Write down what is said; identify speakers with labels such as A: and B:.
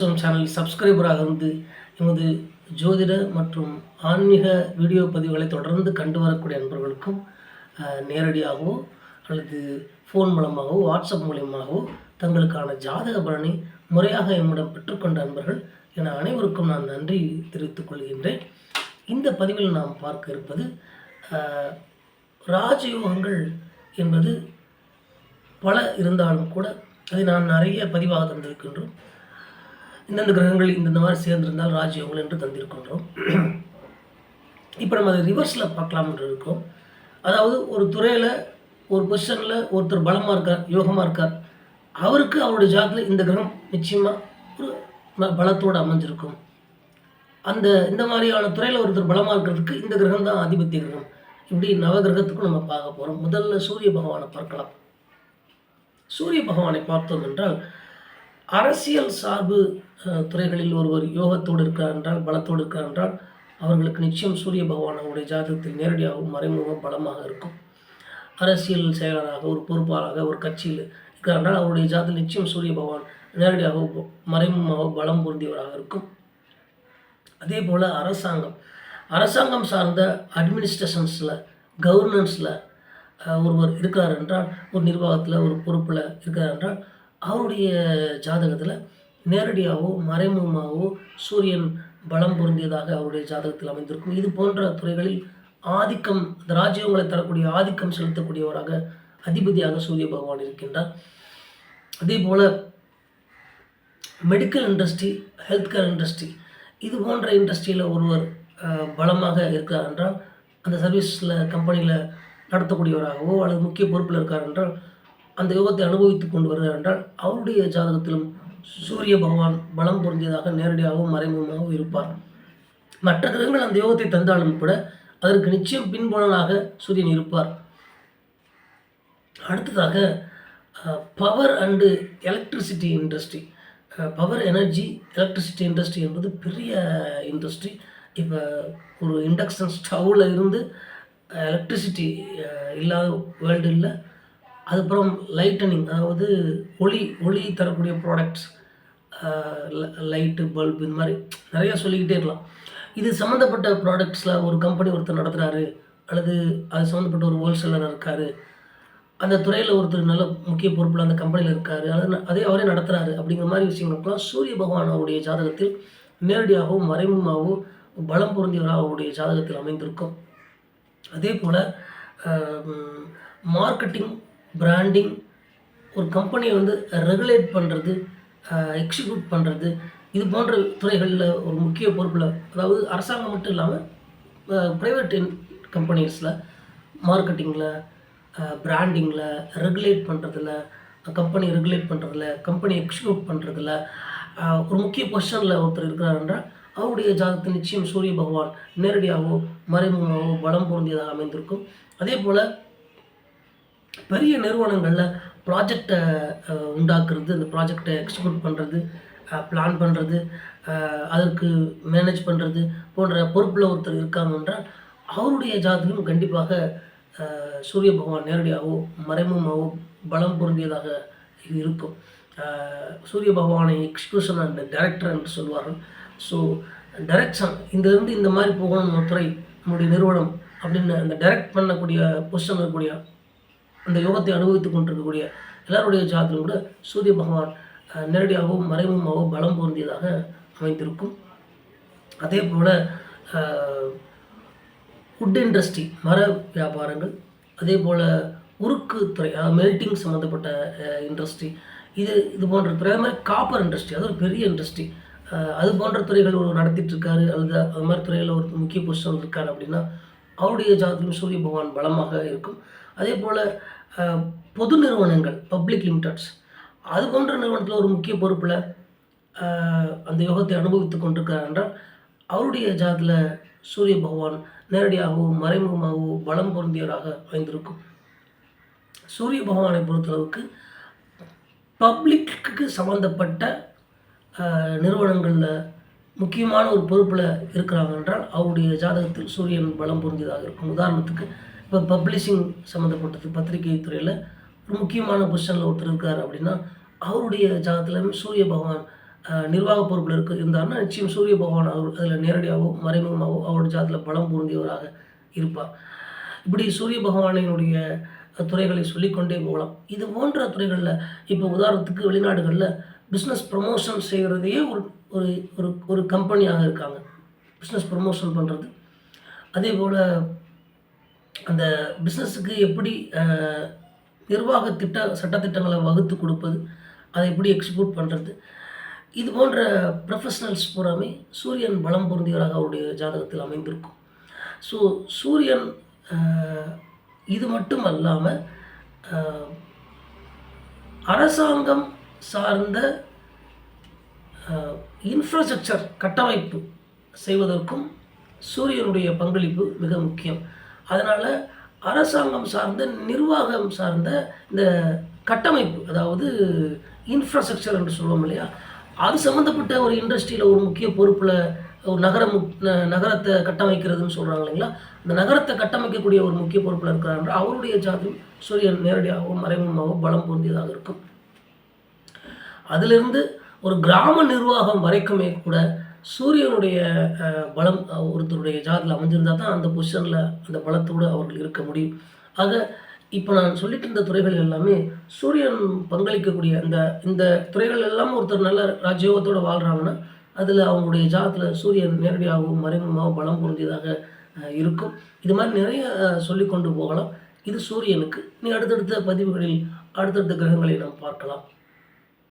A: Channel சப்ஸ்கிரைபராக இருந்து எமது ஜோதிட மற்றும் ஆன்மீக வீடியோ பதிவுகளை தொடர்ந்து கண்டு வரக்கூடிய நண்பர்களுக்கும் நேரடியாகவோ அல்லது ஃபோன் மூலமாகவோ வாட்ஸ்அப் மூலியமாகவோ தங்களுக்கான ஜாதக பலனை முறையாக எம்மிடம் பெற்றுக்கொண்ட நண்பர்கள் என அனைவருக்கும் நான் நன்றி தெரிவித்துக் கொள்கின்றேன். இந்த பதிவில் நாம் பார்க்க இருப்பது ராஜயோகங்கள் என்பது பல இருந்தாலும் கூட அதை நான் நிறைய பதிவாக தந்திருக்கின்றோம். இந்தந்த கிரகங்கள் இந்தந்த மாதிரி சேர்ந்திருந்தால் ராஜயோகங்கள் என்று தந்திருக்கின்றோம். இப்போ நம்ம அதை ரிவர்ஸில் பார்க்கலாம் என்று இருக்கோம். அதாவது ஒரு துறையில் ஒரு பொசிஷனில் ஒருத்தர் பலமாக இருக்கார் யோகமாக இருக்கார். அவருக்கு அவருடைய ஜாதத்தில் இந்த கிரகம் நிச்சயமாக ஒரு பலத்தோடு அமைஞ்சிருக்கும். அந்த இந்த மாதிரியான துறையில் ஒருத்தர் பலமாக இருக்கிறதுக்கு இந்த கிரகம் தான் ஆதிபத்திய கிரகம். இப்படி நவகிரகத்துக்கும் நம்ம பார்க்க போகிறோம் முதல்ல சூரிய பகவானை பார்க்கலாம். சூரிய பகவானை பார்த்தோம் என்றால் அரசியல் சார்பு துறைகளில் ஒருவர் யோகத்தோடு இருக்கிறார் என்றால் பலத்தோடு இருக்கிறார் என்றால் அவர்களுக்கு நிச்சயம் சூரிய பகவான் அவருடைய ஜாதகத்தில் நேரடியாகவும் மறைமுகம் பலமாக இருக்கும். அரசியல் செயலராக ஒரு பொறுப்பாளராக ஒரு கட்சியில் இருக்கிறார் என்றால் அவருடைய ஜாதகத்தில் நிச்சயம் சூரிய பகவான் நேரடியாக மறைமுகமாக பலம் பொருந்தியவராக இருக்கும். அதே போல் அரசாங்கம். அரசாங்கம் சார்ந்த அட்மினிஸ்ட்ரேஷன்ஸில் கவர்னன்ஸில் ஒருவர் இருக்கிறார் என்றால் ஒரு நிர்வாகத்தில் ஒரு பொறுப்பில் இருக்கிறார் என்றால் அவருடைய ஜாதகத்தில் நேரடியாகவோ மறைமுகமாகவோ சூரியன் பலம் பொருந்தியதாக அவருடைய ஜாதகத்தில் அமைந்திருக்கும். இது போன்ற துறைகளில் ஆதிக்கம் இந்த ராஜ்யங்களை தரக்கூடிய ஆதிக்கம் செலுத்தக்கூடியவராக அதிபதியாக சூரிய பகவான் இருக்கின்றார். அதே போல் medical industry health care industry இது போன்ற இண்டஸ்ட்ரியில் ஒருவர் பலமாக இருக்கிறார் என்றால் அந்த சர்வீஸில் கம்பெனியில் நடத்தக்கூடியவராகவோ அல்லது முக்கிய பொறுப்பில் இருக்கார் என்றால் அந்த யோகத்தை அனுபவித்து கொண்டு வருகிறார் என்றால் அவருடைய ஜாதகத்திலும் சூரிய பகவான் பலம் பொருந்தியதாக நேரடியாகவும் மறைமுகமாகவும் இருப்பார். மற்ற கிரகங்கள் அந்த யோகத்தை தந்தாலும் கூட அதற்கு நிச்சயம் பின்புலனாக சூரியன் இருப்பார். அடுத்ததாக power and electricity industry power energy electricity industry என்பது பெரிய இண்டஸ்ட்ரி இப்போ ஒரு இண்டக்ஷன் ஸ்டவ்வில் இருந்து எலக்ட்ரிசிட்டி இல்லாத வேர்ல்டு இல்லை. அதுக்கப்புறம் லைட்டனிங் அதாவது ஒளி ஒளி தரக்கூடிய ப்ராடக்ட்ஸ் லைட்டு பல்ப் இந்த மாதிரி நிறையா சொல்லிக்கிட்டே இருக்கலாம். இது சம்மந்தப்பட்ட ப்ராடக்ட்ஸில் ஒரு கம்பெனி ஒருத்தர் நடத்துகிறாரு அல்லது அது சம்மந்தப்பட்ட ஒரு ஹோல்சேலர் இருக்கார் அந்த துறையில் ஒருத்தர் நல்ல முக்கிய பொறுப்பில் அந்த கம்பெனியில் இருக்கார் அல்லது அதே அவரே நடத்துகிறாரு அப்படிங்கிற மாதிரி விஷயங்களுக்கெல்லாம் சூரிய பகவான் அவருடைய ஜாதகத்தில் நேரடியாகவும் மறைமுகமாகவும் பலம் பொருந்தியவராக அவருடைய ஜாதகத்தில் அமைந்திருக்கும். அதே போல் மார்க்கெட்டிங் பிராண்டிங் ஒரு கம்பெனியை வந்து ரெகுலேட் பண்ணுறது எக்ஸிக்யூட் பண்ணுறது இது போன்ற துறைகளில் ஒரு முக்கிய பொறுப்பில் அதாவது அரசாங்கம் மட்டும் இல்லாமல் ப்ரைவேட் கம்பெனிஸில் மார்க்கெட்டிங்கில் பிராண்டிங்கில் ரெகுலேட் பண்ணுறதுல கம்பெனி ரெகுலேட் பண்ணுறதுல கம்பெனி எக்ஸிக்யூட் பண்ணுறதுல ஒரு முக்கிய பொசிஷனில் ஒருத்தர் இருக்கிறாருன்றால் அவருடைய ஜாதகத்தில் நிச்சயம் சூரிய பகவான் நேரடியாகவோ மறைமுகமாகவோ பலம் பொருந்தியதாக அமைந்திருக்கும். அதே போல் பெரிய நிறுவனங்களில் ப்ராஜெக்டை உண்டாக்குறது அந்த ப்ராஜெக்டை எக்ஸிக்யூட் பண்ணுறது பிளான் பண்ணுறது அதற்கு மேனேஜ் பண்ணுறது போன்ற பொறுப்பில் ஒருத்தர் இருக்காங்க என்றால் அவருடைய ஜாதகம் கண்டிப்பாக சூரிய பகவான் நேரடியாகவோ மறைமுகமாகவோ பலம் பொருந்தியதாக இது இருக்கும். சூரிய பகவானை எக்ஸ்கியூஷன் அண்ட் டைரக்டர் என்று சொல்வார்கள். ஸோ டைரக்ஷன் இந்த இருந்து இந்த மாதிரி போகணும் துறை நம்முடைய நிறுவனம் அப்படின்னு அந்த டைரக்ட் பண்ணக்கூடிய பொசிஷன் இருக்கக்கூடிய அந்த யோகத்தை அனுபவித்துக் கொண்டிருக்கக்கூடிய எல்லாருடைய ஜாதகம் கூட சூரிய பகவான் நேரடியாகவும் மறைமுகமாகவும் பலம் பொருந்தியதாக அமைந்திருக்கும். அதே போல் ஃபுட் இண்டஸ்ட்ரி மர வியாபாரங்கள் அதே போல் உருக்கு துறை அதாவது மெல்டிங் சம்மந்தப்பட்ட இண்டஸ்ட்ரி இது இது போன்ற துறை அது மாதிரி காப்பர் இண்டஸ்ட்ரி அது ஒரு பெரிய இண்டஸ்ட்ரி அது போன்ற துறைகள் ஒரு நடத்திட்டுருக்காரு அல்லது அது மாதிரி துறையில் ஒரு முக்கிய பொசிஷன் இருக்கார் அப்படின்னா அவருடைய ஜாதகம் சூரிய பகவான் பலமாக இருக்கும். அதே போல் பொது நிறுவனங்கள் பப்ளிக் லிமிடெட்ஸ் அது போன்ற நிறுவனத்தில் ஒரு முக்கிய பொறுப்பில் ஆஹ் அந்த யோகத்தை அனுபவித்து கொண்டிருக்கிறார் என்றால் அவருடைய ஜாதத்தில் சூரிய பகவான் நேரடியாகவோ மறைமுகமாகவோ பலம் பொருந்தியவராக அமைந்திருக்கும். சூரிய பகவானை பொறுத்தளவுக்கு பப்ளிக்கு சம்மந்தப்பட்ட நிறுவனங்களில் முக்கியமான ஒரு பொறுப்பில் இருக்கிறாங்க என்றால் அவருடைய ஜாதகத்தில் சூரியன் பலம் பொருந்தியதாக இருக்கும். உதாரணத்துக்கு இப்போ பப்ளிஷிங் சம்மந்தப்பட்டது பத்திரிகை துறையில் ஒரு முக்கியமான பொசிஷனில் ஒருத்தர் இருக்கார் அப்படின்னா அவருடைய ஜாதகத்தில் சூரிய பகவான் நிர்வாக பொறுப்பில் இருக்க இருந்தார்னா நிச்சயம் சூரிய பகவான் அவர் அதில் நேரடியாகவோ மறைமுகமாகவோ அவரோட ஜாதத்தில் பலம் பொருந்தியவராக இருப்பார். இப்படி சூரிய பகவானினுடைய துறைகளை சொல்லிக்கொண்டே போகலாம். இது போன்ற துறைகளில் இப்போ உதாரணத்துக்கு வெளிநாடுகளில் பிஸ்னஸ் ப்ரமோஷன் செய்கிறதையே ஒரு ஒரு ஒரு ஒரு கம்பெனியாக இருக்காங்க. பிஸ்னஸ் ப்ரமோஷன் பண்ணுறது அதே போல் அந்த பிஸ்னஸுக்கு எப்படி நிர்வாக திட்ட சட்டத்திட்டங்களை வகுத்து கொடுப்பது அதை எப்படி எக்ஸிக்யூட் பண்ணுறது இது போன்ற ப்ரொஃபஷனல்ஸ் பூராமே சூரியன் பலம் பொருந்தியவராக அவருடைய ஜாதகத்தில் அமைந்திருக்கும். ஸோ சூரியன் இது மட்டும் அல்லாமல் அரசாங்கம் சார்ந்த இன்ஃப்ராஸ்ட்ரக்சர் கட்டமைப்பு செய்வதற்கும் சூரியனுடைய பங்களிப்பு மிக முக்கியம். அதனால் அரசாங்கம் சார்ந்த நிர்வாகம் சார்ந்த இந்த கட்டமைப்பு அதாவது இன்ஃப்ராஸ்ட்ரக்சர் என்று சொல்லுவோம் இல்லையா அது சம்மந்தப்பட்ட ஒரு இண்டஸ்ட்ரியில் ஒரு முக்கிய பொறுப்பில் ஒரு நகரம் நகரத்தை கட்டமைக்கிறதுன்னு சொல்கிறாங்க இல்லைங்களா அந்த நகரத்தை கட்டமைக்கக்கூடிய ஒரு முக்கிய பொறுப்பில் இருக்கிறாங்க அவருடைய ஜாதியும் சூரியன் நேரடியாகவும் மறைமுகமாகவும் பலம் பொருந்தியதாக இருக்கும். அதிலிருந்து ஒரு கிராம நிர்வாகம் வரைக்குமே கூட சூரியனுடைய பலம் ஒருத்தருடைய ஜாதத்தில் அமைஞ்சிருந்தால் தான் அந்த பொசிஷனில் அந்த பலத்தோடு அவர்கள் இருக்க முடியும். ஆக இப்போ நான் சொல்லிட்டு இருந்த துறைகள் எல்லாமே சூரியன் பங்களிக்கக்கூடிய அந்த இந்த துறைகள் எல்லாம் ஒருத்தர் நல்ல ராஜயோகத்தோடு வாழ்கிறாங்கன்னா அதில் அவங்களுடைய ஜாதத்தில் சூரியன் நேரடியாகவும் மறைமுகமாகவும் பலம் பொருந்தியதாக இருக்கும். இது மாதிரி நிறைய சொல்லி கொண்டு போகலாம். இது சூரியனுக்கு. நீ அடுத்தடுத்த பதிவுகளில் அடுத்தடுத்த கிரகங்களை நாம் பார்க்கலாம்.